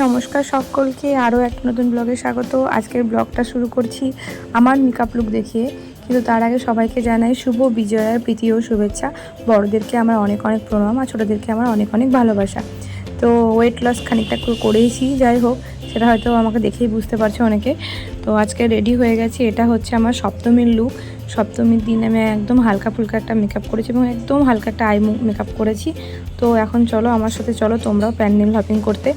নমস্কার সকলকে, আরও একটা নতুন ব্লগে স্বাগত। আজকের ব্লগটা শুরু করছি আমার মেকআপ লুক দেখিয়ে। কিন্তু তার আগে সবাইকে জানাই শুভ বিজয়ার প্রীতি ও শুভেচ্ছা। বড়দেরকে আমার অনেক অনেক প্রণাম আর ছোটোদেরকে আমার অনেক অনেক ভালোবাসা। তো ওয়েট লস খানিকটা করে করেইছি, যাই হোক, সেটা হয়তো আমাকে দেখেই বুঝতে পারছে অনেকে। তো আজকে রেডি হয়ে গেছি, এটা হচ্ছে আমার সপ্তমীর লুক সপ্তমীর দিন আমি একদম হালকা ফুলকা একটা মেকআপ করেছি এবং একদম হালকা একটা আই মেকআপ করেছি। তো এখন চলো আমার সাথে চলো, তোমরাও প্যান্ডেল হপিং করতে।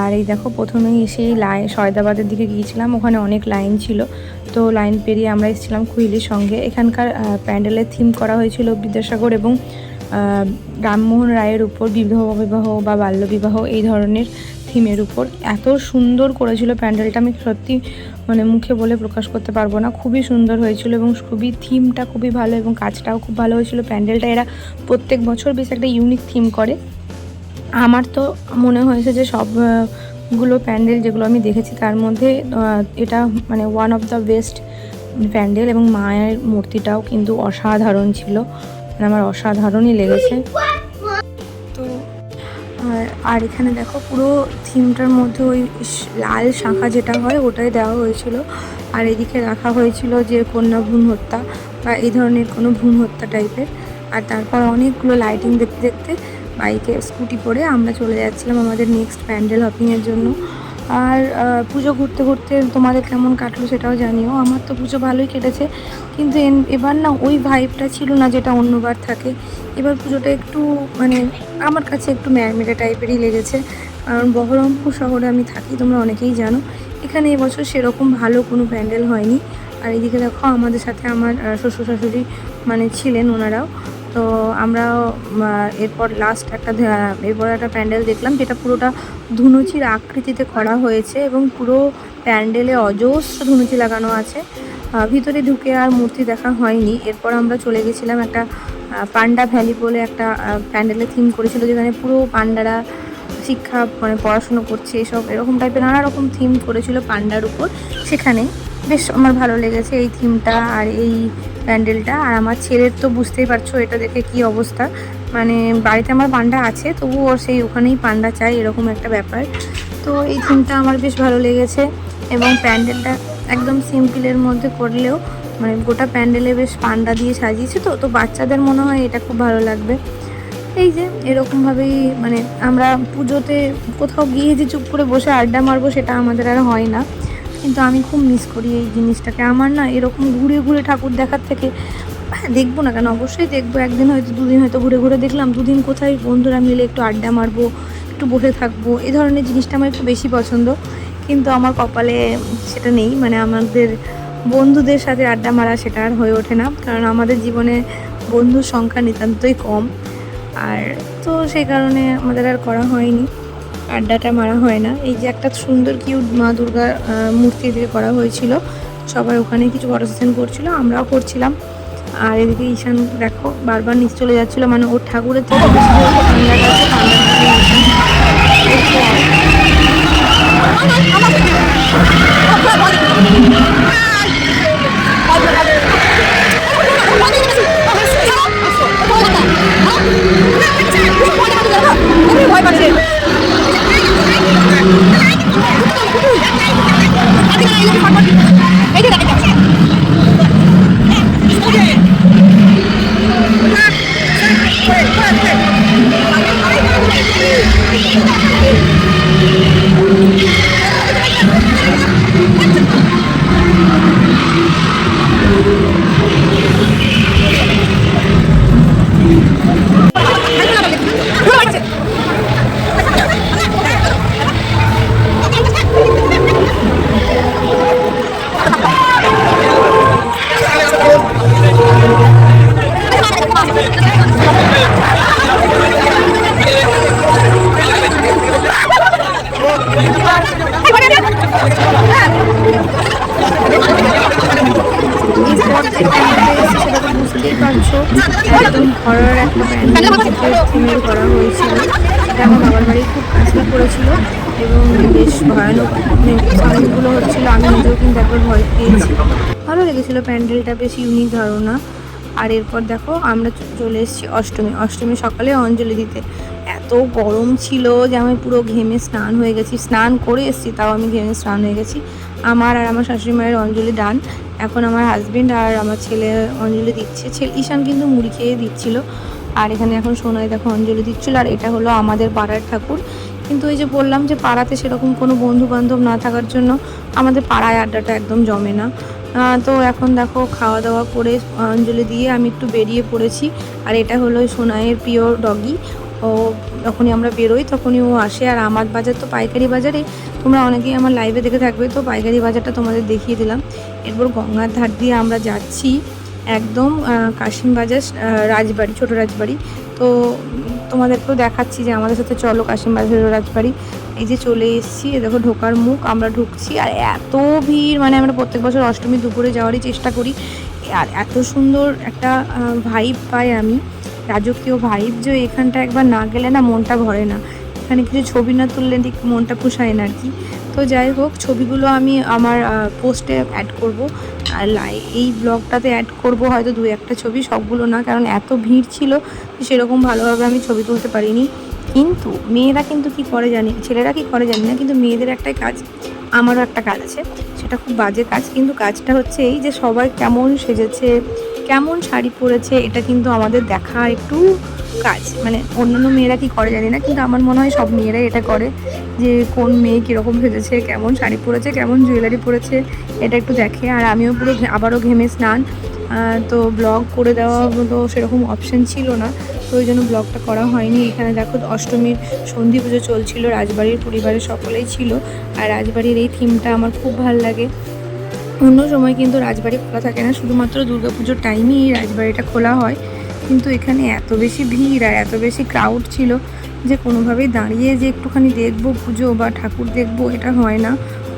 আর এই দেখো, প্রথমেই এসে লাইন সয়দাবাদের দিকে গিয়েছিলাম, ওখানে অনেক লাইন ছিল। তো লাইন পেরিয়ে আমরা এসেছিলাম কুইলির সঙ্গে। এখানকার প্যান্ডেলের থিম করা হয়েছিল বিদ্যাসাগর এবং রামমোহন রায়ের উপর বিবাহ বিবাহ বা বাল্যবিবাহ এই ধরনের থিমের উপর। এত সুন্দর করেছিল প্যান্ডেলটা, আমি সত্যি মানে মুখে বলে প্রকাশ করতে পারব না। খুবই সুন্দর হয়েছিল এবং খুবই থিমটা খুবই ভালো এবং কাজটাও খুব ভালো হয়েছিল। প্যান্ডেলটা এরা প্রত্যেক বছর বেশ একটা ইউনিক থিম করে। আমার তো মনে হয়েছে যে সবগুলো প্যান্ডেল যেগুলো আমি দেখেছি, তার মধ্যে এটা মানে one of the best pandal এবং মায়ের মূর্তিটাও কিন্তু অসাধারণ ছিল। মানে আমার অসাধারণই লেগেছে। তো, আর এখানে দেখো পুরো থিমটার মধ্যে ওই লাল শাঁখা যেটা হয়, ওটাই দেওয়া হয়েছিল। আর এদিকে রাখা হয়েছিল যে কন্যা ভ্রূণ হত্যা বা এই ধরনের কোনো ভ্রূণ হত্যা টাইপের আর তারপর অনেকগুলো লাইটিং দেখতে দেখতে বাইকে স্কুটি করে আমরা চলে যাচ্ছিলাম আমাদের নেক্সট প্যান্ডেল হপিংয়ের জন্য। আর পুজো ঘুরতে ঘুরতে তোমাদের কেমন কাটলো সেটাও জানিও। আমার তো পুজো ভালোই কেটেছে, কিন্তু এবার না ওই ভাইবটা ছিল না যেটা অন্যবার থাকে। এবার পুজোটা একটু মানে আমার কাছে একটু ম্যারমেটা টাইপেরই লেগেছে। কারণ বহরমপুর শহরে আমি থাকি, তোমরা অনেকেই জানো। এখানে এবছর সেরকম ভালো কোনো প্যান্ডেল হয়নি। আর এদিকে দেখো আমাদের সাথে আমার শ্বশুর শাশুড়ি মানে ছিলেন ওনারাও। তো আমরা এরপর লাস্ট একটা এরপর একটা প্যান্ডেল দেখলাম যেটা পুরোটা ধুনুচির আকৃতিতে করা হয়েছে এবং পুরো প্যান্ডেলে অজস্র ধুনুচি লাগানো আছে। ভিতরে ঢুকে আর মূর্তি দেখা হয়নি। এরপর আমরা চলে গেছিলাম একটা পান্ডা ভ্যালি বলে একটা প্যান্ডেলে থিম করেছিল যেখানে পুরো পান্ডারা শিক্ষা মানে পড়াশুনো করছে এসব, এরকম টাইপের নানা রকম থিম করেছিল পান্ডার উপর। সেখানে বেশ আমার ভালো লেগেছে এই থিমটা আর এই প্যান্ডেলটা। আর আমার ছেলের তো বুঝতেই পারছ এটা দেখে কি অবস্থা। মানে বাড়িতে আমার পান্ডা আছে তবুও ওর সেই ওখানেই পান্ডা চাই, এরকম একটা ব্যাপার। তো এই থিমটা আমার বেশ ভালো লেগেছে এবং প্যান্ডেলটা একদম সিম্পলের মধ্যে করলেও মানে গোটা প্যান্ডেলে বেশ পান্ডা দিয়ে সাজিয়েছে তো তো বাচ্চাদের মনে হয় এটা খুব ভালো লাগবে। এই যে এরকমভাবেই মানে আমরা পুজোতে কোথাও গিয়ে যে চুপ করে বসে আড্ডা মারবো সেটা আমাদের আর হয় না। কিন্তু আমি খুব মিস করি এই জিনিসটাকে। আমার না এরকম ঘুরে ঘুরে ঠাকুর দেখার থেকে হ্যাঁ দেখব না কেন? অবশ্যই দেখব। একদিন হয়তো, দুদিন হয়তো ঘুরে ঘুরে দেখলাম, দুদিন কোথায় বন্ধুরা মিলে একটু আড্ডা মারবো, একটু বসে থাকব এই ধরনের জিনিসটা আমার একটু বেশি পছন্দ। কিন্তু আমার কপালে সেটা নেই। মানে আমাদের বন্ধুদের সাথে আড্ডা মারা সেটা আর হয়ে ওঠে না। কারণ আমাদের জীবনে বন্ধুর সংখ্যা নিতান্তই কম। আর তো সেই কারণে আমাদের আর করা হয়নি। আড্ডাটা মারা হয় না। এই যে একটা সুন্দর কিউট মা দুর্গার মূর্তি দিয়ে করা হয়েছিল। সবাই ওখানে কিছু ফটো সেশন করছিল, আমরাও করছিলাম। আর এদিকে ঈশান, দেখো, বারবার নিচ চলে যাচ্ছিল। মানে ওর ঠাকুরের থেকে ভালো লেগেছিলো প্যান্ডেলটা, বেশ ইউনিক ধারণা। আর এরপর দেখো, আমরা চলে এসেছি অষ্টমী। অষ্টমী সকালে অঞ্জলি দিতে। এত গরম ছিল যে আমি পুরো ঘেমে স্নান হয়ে গেছি। স্নান করে এসেছি, তাও আমি ঘেমে স্নান হয়ে গেছি। আমার আর আমার শাশুড়ি মায়ের অঞ্জলি ডান এখন আমার হাজবেন্ড আর আমার ছেলে অঞ্জলি দিচ্ছে। ছেলে, ঈশান কিন্তু মুড়ি খেয়ে দিচ্ছিল। আর এখানে এখন সোনাই দেখো অঞ্জলি দিচ্ছিল। আর এটা হলো আমাদের পাড়ার ঠাকুর। কিন্তু ওই যে বললাম যে পাড়াতে সেরকম কোনো বন্ধু বান্ধব না থাকার জন্য আমাদের পাড়ায় আড্ডাটা একদম জমে না। তো এখন দেখো খাওয়া দাওয়া করে, অঞ্জলি দিয়ে আমি একটু বেরিয়ে পড়েছি। আর এটা হলো সোনাইয়ের প্রিয় ডগি ও যখনই আমরা বেরোই তখনই ও আসে। আর আমার বাজার তো পাইকারি বাজারে। তোমরা অনেকেই আমার লাইভে দেখে থাকবে। তো পাইকারি বাজারটা তোমাদের দেখিয়ে দিলাম। এরপর গঙ্গার ধার দিয়ে আমরা যাচ্ছি একদম কাশিম বাজার রাজবাড়ি, ছোট রাজবাড়ি। তো তোমাদেরকেও দেখাচ্ছি যে আমাদের সাথে চলো কাশিম বাজার রাজবাড়ি। এই যে চলে এসেছি দেখো ঢোকার মুখ, আমরা ঢুকছি, আর এত ভিড় মানে আমরা প্রত্যেক বছর অষ্টমী দুপুরে যাওয়ারই চেষ্টা করি। আর এত সুন্দর একটা ভাইব পাই আমি, রাজকীয় ভাইব যে এখানটা একবার না গেলে না মনটা ভরে না। এখানে কিছু ছবি না তুললে ঠিক মনটা পোষায় না আর কি। তো যাই হোক, ছবিগুলো আমি আমার পোস্টে অ্যাড করব। আর লাই- এই ব্লগটাতে অ্যাড করব হয়তো দু একটা ছবি, সবগুলো না, কারণ এত ভিড় ছিল সেরকম ভালোভাবে আমি ছবি তুলতে পারিনি। কিন্তু মেয়েরা কিন্তু কি করে জানি, ছেলেরা কি করে জানি না, কিন্তু মেয়েদের একটাই কাজ আমারও একটা কাজ আছে, সেটা খুব বাজে কাজ, কিন্তু কাজটা হচ্ছে এই যে সবাই কেমন সেজেছে, কেমন শাড়ি পরেছে, এটা কিন্তু আমাদের দেখা একটু কাজ। মানে অন্যান্য মেয়েরা কি করে জানি না, কিন্তু আমার মনে হয় সব মেয়েরাই এটা করে যে কোন মেয়ে কীরকম সেজেছে, কেমন শাড়ি পরেছে, কেমন জুয়েলারি পরেছে, এটা একটু দেখে। আর আমিও পুরো আবারও ঘেমে স্নান। তো ব্লগ করে দেওয়া মতো সেরকম অপশন ছিল না, তো ওই জন্য ব্লগটা করা হয়নি। এখানে দেখো অষ্টমীর সন্ধি পুজো চলছিল, রাজবাড়ির পরিবারের সকলেই ছিল, আর রাজবাড়ির এই থিমটা আমার খুব ভালো লাগে। অন্য সময় কিন্তু রাজবাড়ি খোলা থাকে না, শুধুমাত্র দুর্গাপুজোর টাইমেই এই রাজবাড়িটা খোলা হয়। কিন্তু এখানে এত বেশি ভিড় আর এত বেশি ক্রাউড ছিল যে কোনোভাবেই দাঁড়িয়ে যে একটুখানি দেখব পুজো বা ঠাকুর দেখব এটা হয় না,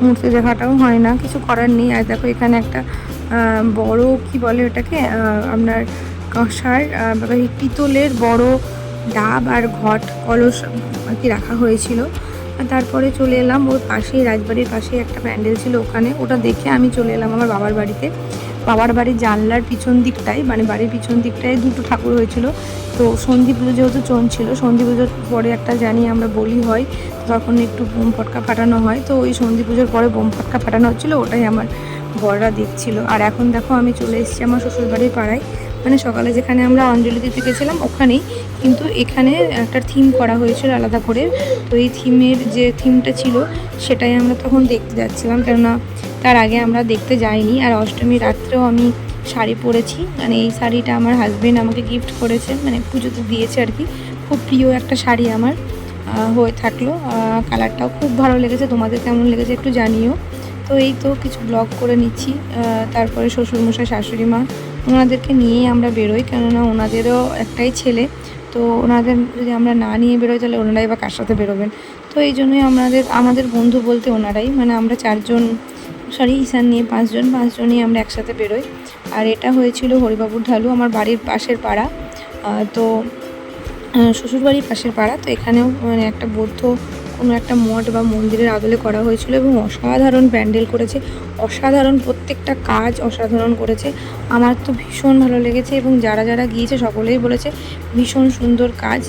মূর্তি দেখাটাও হয় না, কিছু করার নেই। আর দেখো এখানে একটা বড়, কি বলে ওটাকে? আপনার কাঁসার পিতলের বড় ডাব আর ঘট, কলস, আর কি রাখা হয়েছিল। তারপরে চলে এলাম ওর পাশেই, রাজবাড়ির পাশেই একটা প্যান্ডেল ছিল ওখানে। ওটা দেখে আমি চলে এলাম আমার বাবার বাড়িতে। বাবার বাড়ির জানলার পিছন দিকটায় মানে বাড়ির পিছন দিকটায় দুটো ঠাকুর হয়েছিল। তো সন্ধি পুজো যেহেতু চলছিল, সন্ধি পুজোর পরে একটা জানি আমরা বলি হয়, তখন একটু বোম ফটকা ফাটানো হয়। তো ওই সন্ধি পুজোর পরে বোম ফটকা ফাটানো হচ্ছিল, ওটাই আমার বড়রা দেখছিল। আর এখন দেখো আমি চলে এসেছি আমার শ্বশুরবাড়ির পাড়ায়। মানে সকালে যেখানে আমরা অঞ্জলি দিতে গেছিলাম ওখানেই। কিন্তু এখানে একটা থিম করা হয়েছিল আলাদা করে। তো এই থিমের যে থিমটা ছিল, সেটাই আমরা তখন দেখতে যাচ্ছিলাম। কেননা তার আগে আমরা দেখতে যাইনি। আর অষ্টমী রাত্রেও আমি শাড়ি পরেছি। মানে এই শাড়িটা আমার হাজবেন্ড আমাকে গিফট করেছে মানে পুজোতে দিয়েছে আর কি। খুব প্রিয় একটা শাড়ি আমার হয়ে থাকল। কালারটাও খুব ভালো লেগেছে। তোমাদের কেমন লেগেছে একটু জানিও। তো এই তো কিছু ব্লগ করে নিচ্ছি তারপরে শ্বশুরমশাই, শাশুড়ি মা, ওনাদেরকে নিয়েই আমরা বেরোই, কেননা ওনাদেরও একটাই ছেলে, তো ওনাদের যদি আমরা না নিয়ে বেরোই, তাহলে ওনারাই বা কার সাথে বেরোবেন? তো এই জন্যই আমাদের আমাদের বন্ধু বলতে ওনারাই মানে আমরা চারজন সরি ঈশান নিয়ে পাঁচজন, পাঁচজনই আমরা একসাথে বেরোই। আর এটা হয়েছিল হরিবাবুর ঢালু, আমার বাড়ির পাশের পাড়া তো শ্বশুরবাড়ির পাশের পাড়া, তো এখানেও মানে একটা বৌদ্ধ কোনো একটা মঠ বা মন্দিরের আদলে করা হয়েছিল এবং অসাধারণ প্যান্ডেল করেছে, অসাধারণ প্রত্যেকটা কাজ অসাধারণ করেছে। আমার তো ভীষণ ভালো লেগেছে এবং যারা যারা গিয়েছে সকলেই বলেছে, ভীষণ সুন্দর কাজ।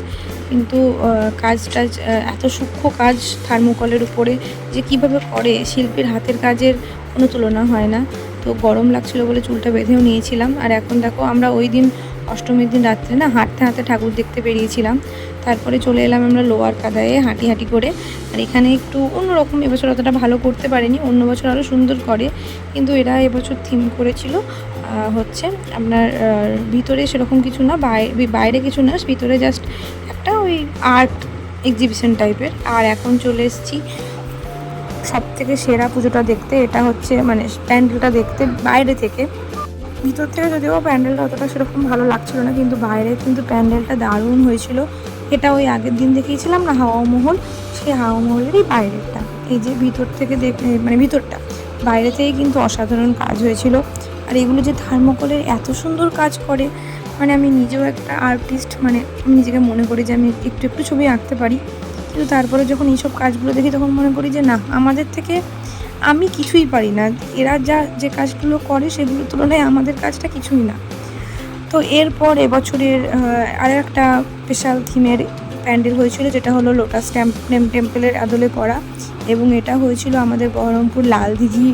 কিন্তু কাজ টাজ এত সূক্ষ্ম কাজ থার্মোকলের উপরে যে কীভাবে করে শিল্পীর হাতের কাজের কোনো তুলনা হয় না। তো গরম লাগছিল বলে চুলটা বেঁধেও নিয়েছিলাম। আর এখন দেখো, আমরা ওই দিন অষ্টমীর দিন রাত্রে না হাঁটতে হাঁটতে ঠাকুর দেখতে বেরিয়েছিলাম। তারপরে চলে এলাম আমরা লোয়ার কাদায়ে হাঁটি হাঁটি করে। আর এখানে একটু অন্যরকম এবছর অতটা ভালো করতে পারেনি, অন্য বছর আরও সুন্দর করে। কিন্তু এরা এবছর থিম করেছিল হচ্ছে আপনার ভিতরে সেরকম কিছু না বাইরে কিছু না, ভিতরে জাস্ট একটা ওই আর্ট এক্সিবিশন টাইপের আর এখন চলে এসেছি সব থেকে সেরা পুজোটা দেখতে, এটা হচ্ছে মানে প্যান্ডেলটা দেখতে বাইরে থেকে। ভিতর থেকে যদিও প্যান্ডেলটা অতটা সেরকম ভালো লাগছিল না, কিন্তু বাইরে কিন্তু প্যান্ডেলটা দারুণ হয়েছিল। এটা ওই আগের দিন দেখিয়েছিলাম না, হাওয়া মহল? সেই হাওয়া মহলেরই বাইরেরটা। এই যে ভিতর থেকে দেখ মানে ভিতরটা। বাইরে থেকে কিন্তু অসাধারণ কাজ হয়েছিল। আর এগুলো যে থার্মোকলের এত সুন্দর কাজ করে মানে আমি নিজেও একটা আর্টিস্ট মানে আমি নিজেকে মনে করি যে আমি একটু একটু ছবি আঁকতে পারি। কিন্তু তারপরে যখন এইসব কাজগুলো দেখি, তখন মনে করি যে না, আমাদের থেকে আমি কিছুই পারি না। এরা যা, যে কাজগুলো করে সেগুলোর তুলনায় আমাদের কাজটা কিছুই না। তো এরপর এবছরের আর একটা স্পেশাল থিমের প্যান্ডেল হয়েছিল যেটা হলো লোটাস টেম্পলের আদলে করা এবং এটা হয়েছিল আমাদের বহরমপুর লাল দিঘি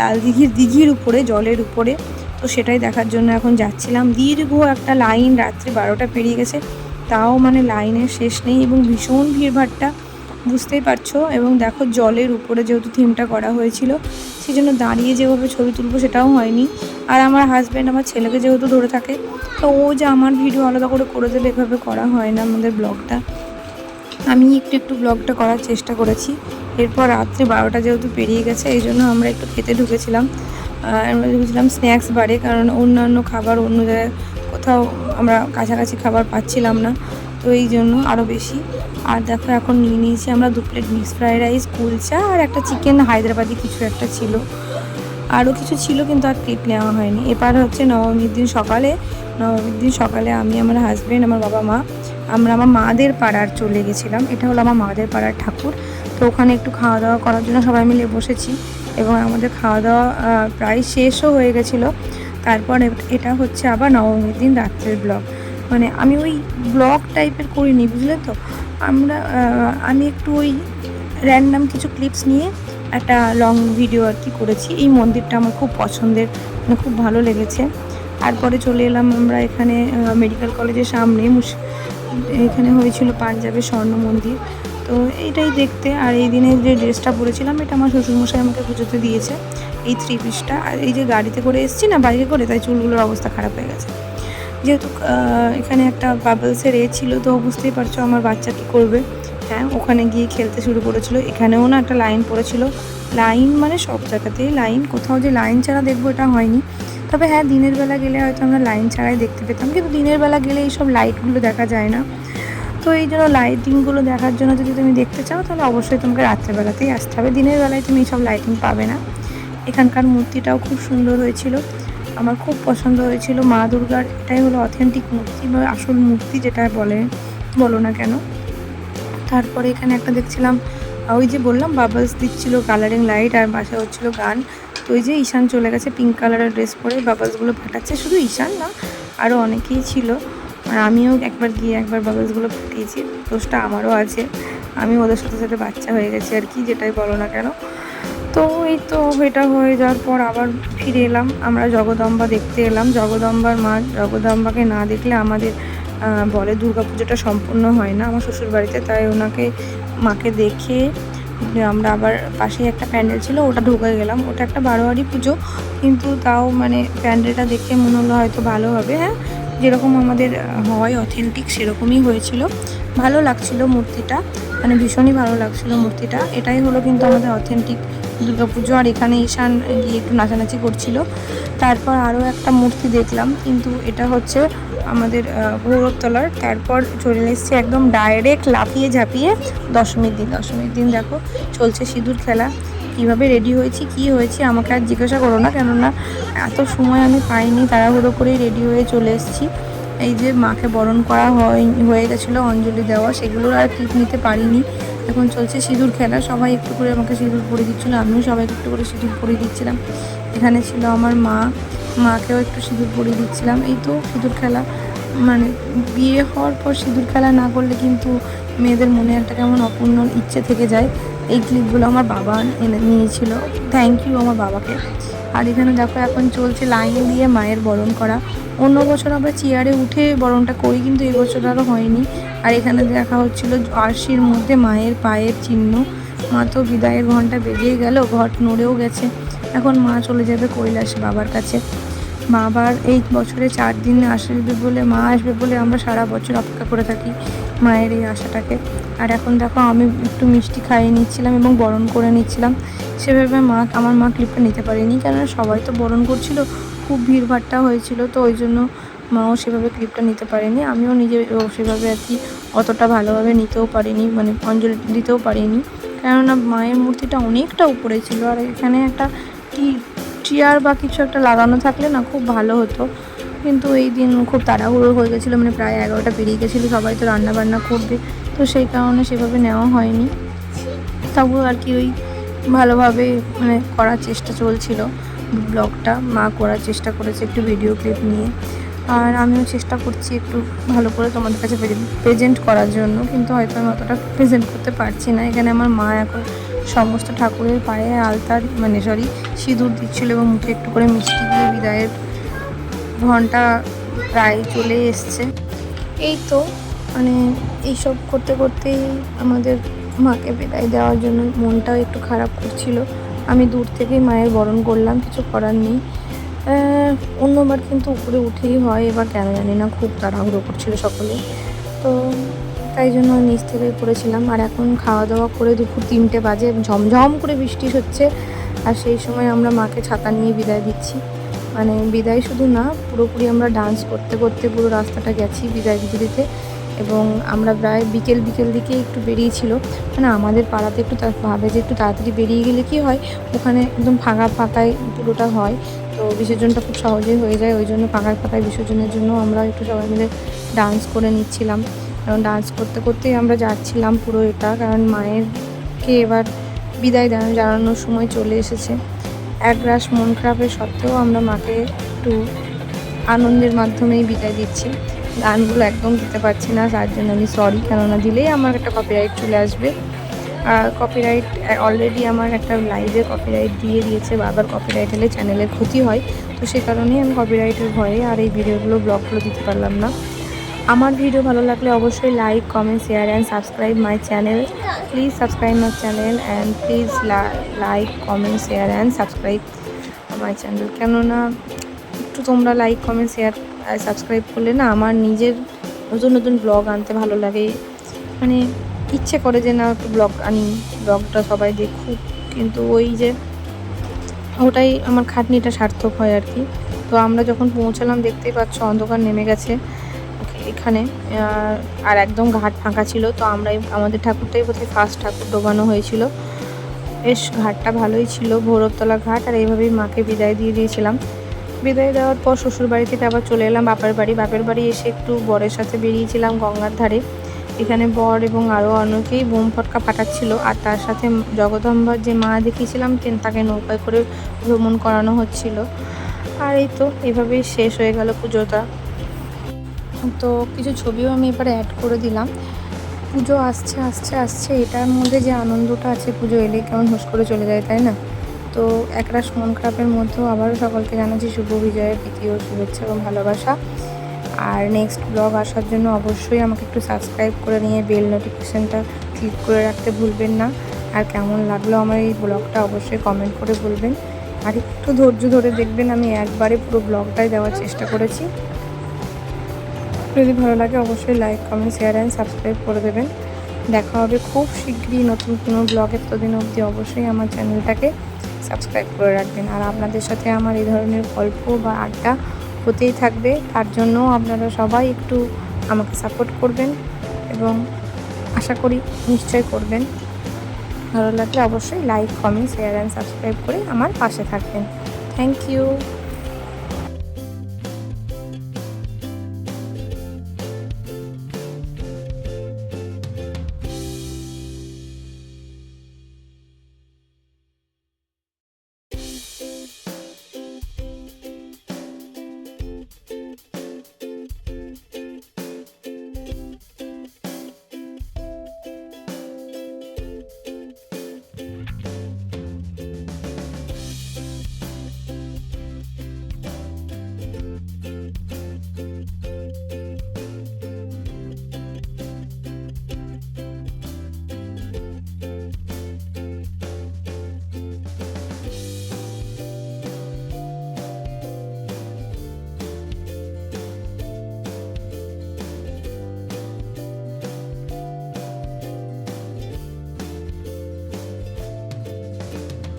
লাল দিঘির দিঘির উপরে, জলের উপরে। তো সেটাই দেখার জন্য এখন যাচ্ছিলাম। দীর্ঘ একটা লাইন রাত্রি বারোটা পেরিয়ে গেছে। তাও মানে লাইনের শেষ নেই এবং ভীষণ ভিড়ভাট্টা বুঝতেই পারছ এবং দেখো জলের উপরে যেহেতু থিমটা করা হয়েছিল সেই জন্য দাঁড়িয়ে যেভাবে ছবি তুলবো সেটাও হয়নি। আর আমার হাজব্যান্ড আমার ছেলেকে যেহেতু ধরে থাকে, তো ও যে আমার ভিডিও আলাদা করে করে দেবে এভাবে করা হয় না আমাদের ব্লগটা আমি একটু একটু ব্লগটা করার চেষ্টা করেছি। এরপর রাত্রি বারোটা যেহেতু পেরিয়ে গেছে, এই জন্য আমরা একটু খেতে ঢুকেছিলাম। আমরা ঢুকেছিলাম স্ন্যাক্স বারে, কারণ অন্যান্য খাবার অন্য জায়গায় কোথাও আমরা কাছাকাছি খাবার পাচ্ছিলাম না, তো এই জন্য আরও বেশি। আর দেখো এখন নিয়ে নিয়েছি আমরা দু plate mix fried rice kulcha আর একটা চিকেন হায়দ্রাবাদি কিছু একটা ছিল। আরও কিছু ছিল কিন্তু আর ক্লিপ নেওয়া হয়নি। এবার হচ্ছে নবমীর দিন সকালে, নবমীর দিন সকালে আমি, আমার হাজব্যান্ড আমার বাবা, মা, আমরা আমার মাদের পাড়ার চলে গেছিলাম। এটা হলো আমার মাদের পাড়ার ঠাকুর। তো ওখানে একটু খাওয়া দাওয়া করার জন্য সবাই মিলে বসেছি এবং আমাদের খাওয়া দাওয়া প্রায় শেষও হয়ে গেছিল। তারপর এটা হচ্ছে আবার নবমীর দিন রাত্রের ব্লগ মানে আমি ওই ব্লগ টাইপের করিনি, বুঝলে তো? আমরা আমি একটু ওই র্যান্ডাম কিছু ক্লিপস নিয়ে একটা লং ভিডিও আর কি করেছি। এই মন্দিরটা আমার খুব পছন্দের মানে খুব ভালো লেগেছে। তারপরে চলে এলাম আমরা এখানে মেডিকেল কলেজের সামনে এখানে হয়েছিল পাঞ্জাবের স্বর্ণ মন্দির। তো এইটাই দেখতে, আর এই দিনে যে ড্রেসটা পরেছিলাম, এটা আমার শ্বশুরমশাই আমাকে পুজোতে দিয়েছে, এই থ্রি পিসটা আর এই যে গাড়িতে করে এসেছি না, বাইকে করে, তাই চুলগুলোর অবস্থা খারাপ হয়ে গেছে। যেহেতু এখানে একটা বাবলসের এ ছিল, তো বুঝতেই পারছ আমার বাচ্চা কী করবে। হ্যাঁ ওখানে গিয়ে খেলতে শুরু করেছিল। এখানেও না একটা লাইন পড়েছিল। লাইন মানে সব জায়গাতেই লাইন কোথাও যে লাইন ছাড়া দেখব এটা হয়নি। তবে হ্যাঁ দিনের বেলা গেলে হয়তো আমরা লাইন ছাড়াই দেখতে পেতাম। কিন্তু দিনের বেলা গেলে এইসব লাইটগুলো দেখা যায় না। তো এই জন্য লাইটিংগুলো দেখার জন্য যদি তুমি দেখতে চাও, তাহলে অবশ্যই তোমাকে রাত্রেবেলাতেই আসতে হবে। দিনের বেলায় তুমি এইসব লাইটিং পাবে না। এখানকার মূর্তিটাও খুব সুন্দর হয়েছিল। আমার খুব পছন্দ হয়েছিল মা দুর্গার। এটাই হলো অথেন্টিক মূর্তি বা আসল মূর্তি যেটা বলে, বলো না কেন? তারপরে এখানে একটা দেখছিলাম ওই যে বললাম বাবলস দিচ্ছিল কালারিং লাইট আর বাসা হচ্ছিল গান। তো ওই যে ঈশান চলে গেছে পিঙ্ক কালারের ড্রেস পরে বাবলসগুলো ফাটাচ্ছে। শুধু ঈশান না আরও অনেকেই ছিল। আর আমিও একবার গিয়ে একবার বাবলসগুলো ফাটিয়েছি। দোষটা আমারও আছে। আমি ওদের সাথে সাথে বাচ্চা হয়ে গেছি আর কি, যেটাই বলো না কেন। তো এই তো এটা হয়ে যাওয়ার পর আবার ফিরে এলাম। আমরা জগদম্বা দেখতে এলাম। জগদম্বার মা জগদম্বাকে না দেখলে আমাদের বলে দুর্গা পুজোটা সম্পূর্ণ হয় না। আমার শ্বশুর বাড়িতে তাই ওনাকে, মাকে দেখে আমরা আবার পাশেই একটা প্যান্ডেল ছিল, ওটা ঢুকে গেলাম। ওটা একটা বারোয়ারি পুজো, কিন্তু তাও মানে প্যান্ডেলটা দেখে মনে হলো হয়তো ভালো হবে। হ্যাঁ যেরকম আমাদের হয় অথেন্টিক সেরকমই হয়েছিল। ভালো লাগছিল মূর্তিটা মানে ভীষণই ভালো লাগছিল মূর্তিটা। এটাই হলো কিন্তু আমাদের অথেন্টিক দুর্গাপুজো আর এখানে ঈশান গিয়ে একটু নাচানাচি করছিল। তারপর আরও একটা মূর্তি দেখলাম কিন্তু এটা হচ্ছে আমাদের আহ, ভৈরবতলার। তারপর চলে এসেছে একদম ডাইরেক্ট লাফিয়ে ঝাঁপিয়ে দশমীর দিন। দশমীর দিন দেখো চলছে সিঁদুর খেলা। কীভাবে রেডি হয়েছি কি হয়েছে আমাকে আর জিজ্ঞাসা করো না কেননা এত সময় আমি পাইনি তাড়াহুড়ো করেই রেডি হয়ে চলে এসেছি। এই যে মাকে বরণ করা হয় হয়ে গেছিল অঞ্জলি দেওয়া সেগুলোর আর ক্লিপ নিতে পারিনি। এখন চলছে সিঁদুর খেলা। সবাই একটু করে আমাকে সিঁদুর পরিয়ে দিচ্ছিল, আমিও সবাইকে একটু করে সিঁদুর পরিয়ে দিচ্ছিলাম। এখানে ছিল আমার মা, মাকেও একটু সিঁদুর পরিয়ে দিচ্ছিলাম। এই তো সিঁদুর খেলা। মানে বিয়ে হওয়ার পর সিঁদুর খেলা না করলে কিন্তু মেয়েদের মনে একটা কেমন অপূর্ণ ইচ্ছে থেকে যায়। এই ক্লিপগুলো আমার বাবা এনে নিয়েছিল। থ্যাংক ইউ আমার বাবাকে। আর এখানে দেখো এখন চলছে লাইন দিয়ে মায়ের বরণ করা। অন্য বছর আমরা চেয়ারে উঠে বরণটা করি, কিন্তু এবছর আরও হয়নি। আর এখানে দেখা হচ্ছিল আরশির মধ্যে মায়ের পায়ের চিহ্ন। মা তো বিদায়ের ঘণ্টা বেজেই গেল, ঘট নড়েও গেছে। এখন মা চলে যাবে কৈলাসে বাবার কাছে। মা আবার এই বছরে চার দিন আসবে বলে, মা আসবে বলে আমরা সারা বছর অপেক্ষা করে থাকি মায়ের এই আশাটাকে। আর এখন দেখো আমি একটু মিষ্টি খাইয়ে নিচ্ছিলাম এবং বরণ করে নিচ্ছিলাম। সেভাবে মা, আমার মা ক্লিপটা নিতে পারেনি। কেননা সবাই তো বরণ করছিল, খুব ভিড়ভাট্টা হয়েছিল, তো ওই জন্য মাও সেভাবে ক্লিপটা নিতে পারেনি, আমিও নিজে সেভাবে আর কি অতটা ভালোভাবে নিতেও পারিনি মানে অঞ্জলি দিতেও পারিনি। কেননা মায়ের মূর্তিটা অনেকটা উপরে ছিল আর এখানে একটা টি চেয়ার বা কিছু একটা লাগানো থাকলে না খুব ভালো হতো। কিন্তু এই দিন খুব তাড়াহুড়ো হয়ে গেছিল মানে প্রায় এগারোটা পেরিয়ে গেছিল, সবাই তো রান্না বান্না করবে। তো সেই কারণে সেভাবে নেওয়া হয়নি। তবুও আর কি ওই ভালোভাবে মানে করার চেষ্টা চলছিল। ব্লগটা মা করার চেষ্টা করেছে একটু ভিডিও ক্লিপ নিয়ে। আর আমিও চেষ্টা করছি একটু ভালো করে তোমাদের কাছে প্রেজেন্ট করার জন্য, কিন্তু হয়তো আমি অতটা প্রেজেন্ট করতে পারছি না। এখানে আমার মা এখন সমস্ত ঠাকুরের পায়ে আলতার মানে সরি সিঁদুর দিচ্ছিল এবং মুখে একটু করে মিষ্টি দিয়ে বিদায়ের ঘণ্টা প্রায় চলে এসছে। এই তো মানে এইসব করতে করতেই আমাদের মাকে বিদায় দেওয়ার জন্য মনটাও একটু খারাপ করছিল। আমি দূর থেকেই মায়ের বরণ করলাম, কিছু করার নেই। অন্যবার কিন্তু উপরে উঠেই হয়, এবার কেন জানি না, খুব তাড়াহুড়ো করছিল সকলে। তো তাই জন্য নিচ থেকে করেছিলাম আর এখন খাওয়া দাওয়া করে দুপুর তিনটে বাজে, ঝমঝম করে বৃষ্টি হচ্ছে। আর সেই সময় আমরা মাকে ছাতা নিয়ে বিদায় দিচ্ছি। মানে বিদায় শুধু না, পুরোপুরি আমরা ডান্স করতে করতে পুরো রাস্তাটা গেছি বিদায় দিতে দিতে এবং আমরা প্রায় বিকেল বিকেল দিকে একটু বেরিয়েছিল। মানে আমাদের পাড়াতে একটু ভাবে যে একটু তাড়াতাড়ি বেরিয়ে গেলে কি হয়, ওখানে একদম ফাঁকা ফাঁকায় পুরোটা হয়। তো বিসর্জনটা খুব সহজেই হয়ে যায়, ওই জন্য ফাঁকা ফাঁকায় বিসর্জনের জন্য আমরা একটু সবাই মিলে ডান্স করে নিচ্ছিলাম। কারণ ডান্স করতে করতেই আমরা যাচ্ছিলাম পুরো এটা, কারণ মায়েরকে এবার বিদায় জানা- জানানোর সময় চলে এসেছে। এক রাশ মন খারাপের সত্ত্বেও আমরা মাকে একটু আনন্দের মাধ্যমেই বিদায় দিচ্ছি। গানগুলো একদম দিতে পারছি না, তার জন্য আমি সরি কেননা দিলেই আমার একটা কপিরাইট চলে আসবে। আর কপিরাইট অলরেডি আমার একটা লাইভে কপিরাইট দিয়ে দিয়েছে, বারবার কপিরাইট এলে চ্যানেলের ক্ষতি হয়। তো সে কারণেই আমি কপিরাইটের ভয়ে আর এই ভিডিওগুলো ব্লগগুলো দিতে পারলাম না। আমার ভিডিও ভালো লাগলে অবশ্যই like comment share and subscribe my channel please subscribe my channel and please like comment share and subscribe my channel কেননা একটু তোমরা লাইক কমেন্ট শেয়ার সাবস্ক্রাইব করলে না আমার নিজের নতুন নতুন ব্লগ আনতে ভালো লাগে। মানে ইচ্ছে করে যে না একটু ব্লগ আনি ব্লগটা সবাই দেখুক। কিন্তু ওই যে ওটাই আমার খাটনিটা সার্থক হয় আর কি। তো আমরা যখন পৌঁছালাম, দেখতেই পাচ্ছ অন্ধকার নেমে গেছে এখানে। আর একদম ঘাট ফাঁকা ছিল। তো আমরাই, আমাদের ঠাকুরটাই বোধহয় ফার্স্ট ঠাকুর ডোবানো হয়েছিল। বেশ, ঘাটটা ভালোই ছিল। ভৈরবতলা ঘাট আর এইভাবেই মাকে বিদায় দিয়ে দিয়েছিলাম। বিদায় দেওয়ার পর শ্বশুর বাড়ি থেকে আবার চলে এলাম বাপের বাড়ি। বাপের বাড়ি এসে একটু বরের সাথে বেরিয়েছিলাম গঙ্গার ধারে। এখানে বর এবং আরও অনেকেই বোম ফটকা ফাটাচ্ছিল আর তার সাথে জগদম্বার যে মা দেখিয়েছিলাম তাকে নৌকায় করে ভ্রমণ করানো হচ্ছিল। আর এই তো এভাবেই শেষ হয়ে গেল পুজোটা। তো কিছু ছবিও আমি এবারে অ্যাড করে দিলাম। পুজো আসছে আসছে আসছে। এটার মধ্যে যে আনন্দটা আছে পুজো এলে কেমন হুশ করে চলে যায়, তাই না? তো একরাশ মন খারাপের মধ্যেও আবারও সকলকে জানাচ্ছি শুভ বিজয়ের ও শুভেচ্ছা এবং ভালোবাসা। আর নেক্সট ব্লগ আসার জন্য অবশ্যই আমাকে একটু সাবস্ক্রাইব করে নিয়ে বেল নোটিফিকেশানটা ক্লিক করে রাখতে ভুলবেন না। আর কেমন লাগল আমার এই ব্লগটা অবশ্যই কমেন্ট করে বলবেন। আর একটু ধৈর্য ধরে দেখবেন, আমি একবারে পুরো ব্লগটাই দেওয়ার চেষ্টা করেছি। যদি ভালো লাগে অবশ্যই like comment share and subscribe করে দেবেন। দেখা হবে খুব শীঘ্রই নতুন কোনো ব্লগের ততদিন অবধি অবশ্যই আমার চ্যানেলটাকে সাবস্ক্রাইব করে রাখবেন। আর আপনাদের সাথে আমার এই ধরনের গল্প বা আড্ডা হতেই থাকবে। তার জন্য আপনারা সবাই একটু আমাকে সাপোর্ট করবেন এবং আশা করি নিশ্চয় করবেন। ভালো লাগলে অবশ্যই like comment share and subscribe করে আমার পাশে থাকবেন। Thank you